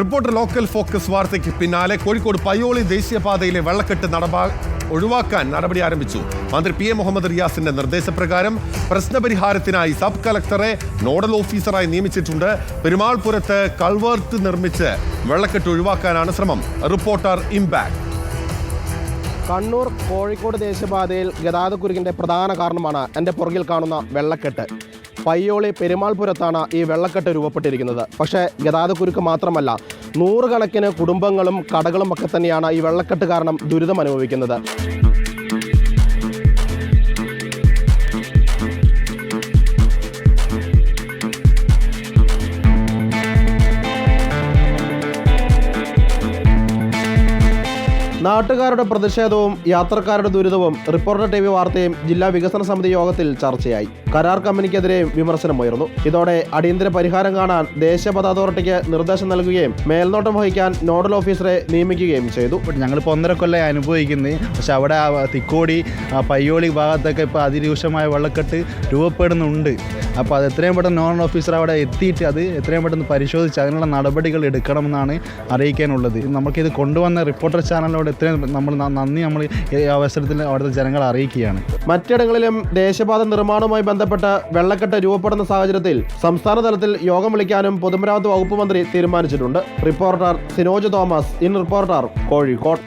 Reporter local focus വാർത്തയ്ക്ക് പിന്നാലെ കോഴിക്കോട് പയ്യോളി ദേശീയപാതയിലെ വെള്ളക്കെട്ട് നടപാ ഒഴിവാക്കാൻ നടപടി ആരംഭിച്ചു. മന്ത്രി പി എ മുഹമ്മദ് റിയാസിന്റെ നിർദ്ദേശപ്രകാരം പ്രശ്നപരിഹാരത്തിനായി സബ് കളക്ടറെ നോഡൽ ഓഫീസറായി നിയമിച്ചിട്ടുണ്ട്. പെരുമാൾപുരത്ത് കൾവേർട്ട് നിർമ്മിച്ച് വെള്ളക്കെട്ട് ഒഴിവാക്കാനാണ് ശ്രമം. Reporter impact. കണ്ണൂർ കോഴിക്കോട് ദേശീയപാതയിൽ ഗതാഗതക്കുരുക്കിന്റെ പ്രധാന കാരണമാണ് എന്റെ പുറകിൽ കാണുന്ന വെള്ളക്കെട്ട്. പയ്യോളി പെരുമാൾപുരത്താണ് ഈ വെള്ളക്കെട്ട് രൂപപ്പെട്ടിരിക്കുന്നത്. പക്ഷേ ഗതാഗതക്കുരുക്ക് മാത്രമല്ല നൂറുകണക്കിന് കുടുംബങ്ങളും കടകളും ഒക്കെ തന്നെയാണ് ഈ വെള്ളക്കെട്ട് കാരണം ദുരിതം അനുഭവിക്കുന്നത്. നാട്ടുകാരുടെ പ്രതിഷേധവും യാത്രക്കാരുടെ ദുരിതവും റിപ്പോർട്ടർ ടി വി വാർത്തയും ജില്ലാ വികസന സമിതി യോഗത്തിൽ ചർച്ചയായി. കരാർ കമ്പനിക്കെതിരെ വിമർശനമുയർന്നു. ഇതോടെ അടിയന്തര പരിഹാരം കാണാൻ ദേശീയപാത അതോറിറ്റിക്ക് നിർദ്ദേശം നൽകുകയും മേൽനോട്ടം വഹിക്കാൻ നോഡൽ ഓഫീസറെ നിയമിക്കുകയും ചെയ്തു. ഞങ്ങളിപ്പോൾ ഒന്നര കൊല്ലം അനുഭവിക്കുന്നത് പക്ഷെ അവിടെ തിക്കോടി പയ്യോളി ഭാഗത്തൊക്കെ ഇപ്പോൾ അതിരൂക്ഷമായ വെള്ളക്കെട്ട് രൂപപ്പെടുന്നുണ്ട്. അപ്പോൾ അത് എത്രയും പെട്ടെന്ന് നോൺ ഓഫീസർ അവിടെ എത്തിയിട്ട് അത് എത്രയും പെട്ടെന്ന് പരിശോധിച്ച് അതിനുള്ള നടപടികൾ എടുക്കണമെന്നാണ് അറിയിക്കാനുള്ളത്. നമുക്കിത് കൊണ്ടുവന്ന റിപ്പോർട്ടർ ചാനലിനോട് എത്രയും നമ്മൾ നന്ദി നമ്മൾ ഈ അവസരത്തിൽ അവിടുത്തെ ജനങ്ങളെ അറിയിക്കുകയാണ്. മറ്റിടങ്ങളിലും ദേശീയപാത നിർമ്മാണവുമായി ബന്ധപ്പെട്ട് വെള്ളക്കെട്ട് രൂപപ്പെടുന്ന സാഹചര്യത്തിൽ സംസ്ഥാന തലത്തിൽ യോഗം വിളിക്കാനും പൊതുമരാമത്ത് വകുപ്പ് മന്ത്രി തീരുമാനിച്ചിട്ടുണ്ട്. Reporter Sinoj Thomas in reporter Kozhikode.